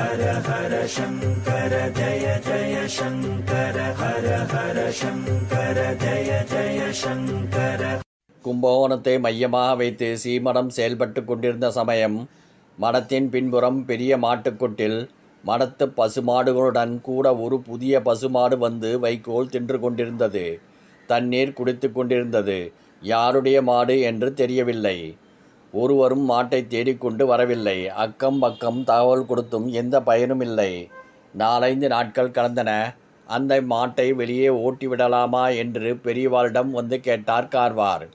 ஹர ஹர சங்கர ஜய ஜய சங்கர ஹர ஹர சங்கர ஜய ஜய சங்கர. கும்பகோணத்தை மையமாக வைத்து சீமடம் செயல்பட்டு கொண்டிருந்த சமயம் மடத்தின் பின்புறம் பெரிய மாட்டுக்கொட்டில் மடத்து பசுமாடுகளுடன் கூட ஒரு புதிய பசுமாடு வந்து வைக்கோல் தின்று கொண்டிருந்தது. தண்ணீர் குடித்து கொண்டிருந்தது. யாருடைய மாடு என்று தெரியவில்லை. ஒருவரும் மாட்டை தேடிக்கொண்டு வரவில்லை. அக்கம் பக்கம் தகவல் கொடுத்தும் எந்த பயனும் இல்லை. நாலைந்து நாட்கள் கடந்தன. அந்த மாட்டை வெளியே ஓட்டிவிடலாமா என்று பெரியவாளிடம் வந்து கேட்டார் கார்வார்.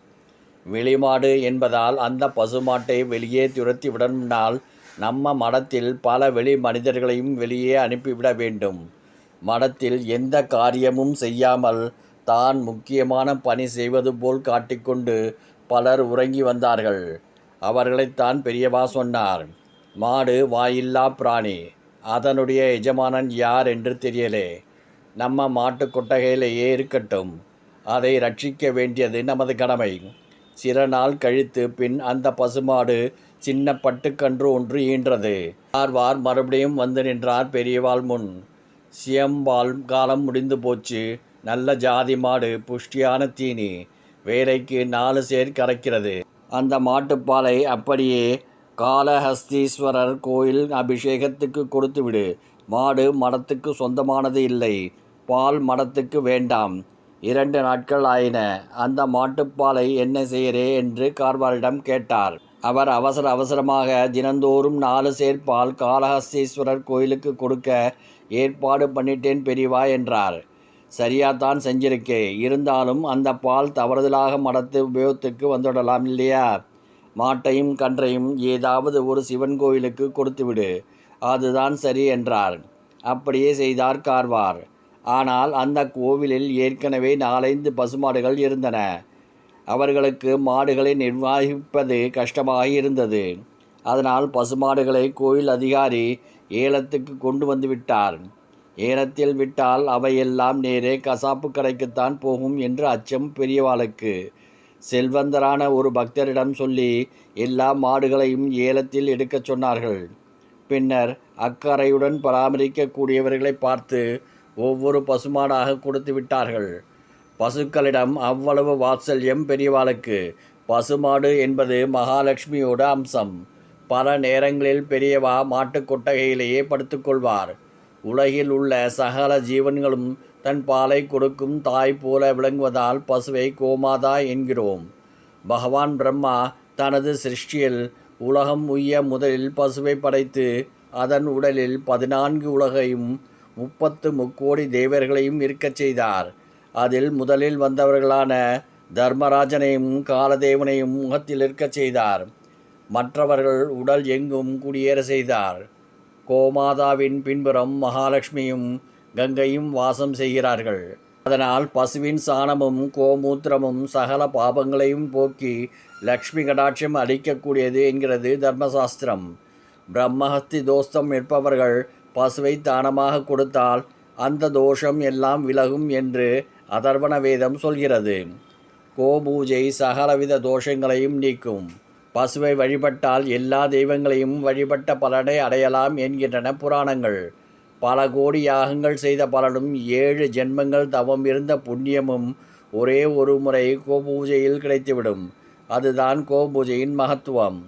வெளிமாடு என்பதால் அந்த பசுமாட்டை வெளியே துரத்தி விடணும்னால் நம்ம மடத்தில் பல வெளி மனிதர்களையும் வெளியே அனுப்பிவிட வேண்டும். மடத்தில் எந்த காரியமும் செய்யாமல் தான் முக்கியமான பணி செய்வது போல் காட்டிக்கொண்டு பலர் உறங்கி வந்தார்கள். அவர்களைத்தான் பெரியவா சொன்னார். மாடு வாயில்லா பிராணி அதனுடைய எஜமானன் யார் என்று தெரியலே. நம்ம மாட்டு கொட்டகையிலேயே இருக்கட்டும் அதை ரட்சிக்க வேண்டியது நமது கடமை. சில நாள் கழித்து பின் அந்த பசுமாடு சின்ன பட்டுக்கன்று ஒன்று ஈன்றது. ஆர்வார் மறுபடியும் வந்து நின்றார் பெரியவாள் முன். சியம்பால் காலம் முடிந்து போச்சு. நல்ல ஜாதி மாடு புஷ்டியான தீனி. வேலைக்கு நாலு சேர் கறக்கிறது அந்த மாட்டுப்பாலை அப்படியே காளஹஸ்தீஸ்வரர் கோயில் அபிஷேகத்துக்கு கொடுத்து விடு மாடு மடத்துக்கு சொந்தமானது இல்லை. பால் மடத்துக்கு வேண்டாம். இரண்டு நாட்கள் ஆயின. அந்த மாட்டுப்பாலை என்ன செய்கிறே என்று கார்வாரிடம் கேட்டார். அவர் அவசர அவசரமாக தினந்தோறும் நாலு சேர்ப்பால் காளஹஸ்தீஸ்வரர் கோயிலுக்கு கொடுக்க ஏற்பாடு பண்ணிட்டேன் பெரியவா என்றார். சரியாகத்தான் செஞ்சிருக்கு. இருந்தாலும் அந்த பால் தவறுதலாக மடத்து உபயோகத்துக்கு வந்துவிடலாம் இல்லையா? மாட்டையும் கன்றையும் ஏதாவது ஒரு சிவன் கோயிலுக்கு கொடுத்துவிடு. அதுதான் சரி என்றார். அப்படியே செய்தார் கார்வார். ஆனால் அந்த கோவிலில் ஏற்கனவே நாலைந்து பசுமாடுகள் இருந்தன. அவர்களுக்கு மாடுகளை நிர்வகிப்பது கஷ்டமாக இருந்தது. அதனால் பசுமாடுகளை கோயில் அதிகாரி ஏலத்துக்கு கொண்டு வந்து விட்டார். ஏலத்தில் விட்டால் அவையெல்லாம் நேரே கசாப்பு கடைக்குத்தான் போகும் என்று அச்சம் பெரியவாளுக்கு. செல்வந்தரான ஒரு பக்தரிடம் சொல்லி எல்லா மாடுகளையும் ஏலத்தில் எடுக்கச் சொன்னார்கள். பின்னர் அக்கறையுடன் பராமரிக்கக்கூடியவர்களை பார்த்து ஒவ்வொரு பசுமாடாக கொடுத்து விட்டார்கள். பசுக்களிடம் அவ்வளவு வாத்சல்யம் பெரியவாளுக்கு. பசுமாடு என்பது மகாலட்சுமியோட அம்சம். பல நேரங்களில் பெரியவா மாட்டுக் கொட்டகையிலேயே படுத்துக்கொள்வார் உலகில் உள்ள சகல ஜீவன்களும் தன் பாலை கொடுக்கும் தாய் போல விளங்குவதால் பசுவை கோமாதா என்கிறோம். பகவான் பிரம்மா தனது சிருஷ்டியில் உலகம் உய்ய முதலில் பசுவை படைத்து அதன் உடலில் பதினான்கு உலகையும் முப்பத்து முக்கோடி தேவர்களையும் இருக்கச் செய்தார். அதில் முதலில் வந்தவர்களான தர்மராஜனையும் காலதேவனையும் முகத்தில் இருக்கச் செய்தார். மற்றவர்கள் உடல் எங்கும் குடியேற செய்தார். கோமாதாவின் பின்புறம் மகாலட்சுமியும் கங்கையும் வாசம் செய்கிறார்கள். அதனால் பசுவின் சாணமும் கோமூத்திரமும் சகல பாபங்களையும் போக்கி லக்ஷ்மி கடாட்சம் அளிக்கக்கூடியது என்கிறது தர்மசாஸ்திரம். பிரம்மஹஸ்தி தோஸ்தம் நிற்பவர்கள் பசுவை தானமாக கொடுத்தால் அந்த தோஷம் எல்லாம் விலகும் என்று அதர்வண வேதம் சொல்கிறது. கோபூஜை சகலவித தோஷங்களையும் நீக்கும். பசுவை வழிபட்டால் எல்லா தெய்வங்களையும் வழிபட்ட பலனை அடையலாம் என்கின்றன புராணங்கள். பல கோடி யாகங்கள் செய்த பலனும் ஏழு ஜென்மங்கள் தவம் இருந்த புண்ணியமும் ஒரே ஒரு முறை கோபூஜையில் கிடைத்துவிடும். அதுதான் கோபூஜையின் மகத்துவம்.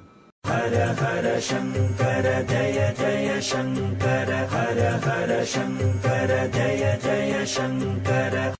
ஹர ஹர சங்கர ஜய ஜய சங்கர ஹர ஹர சங்கர ஜய ஜய சங்கர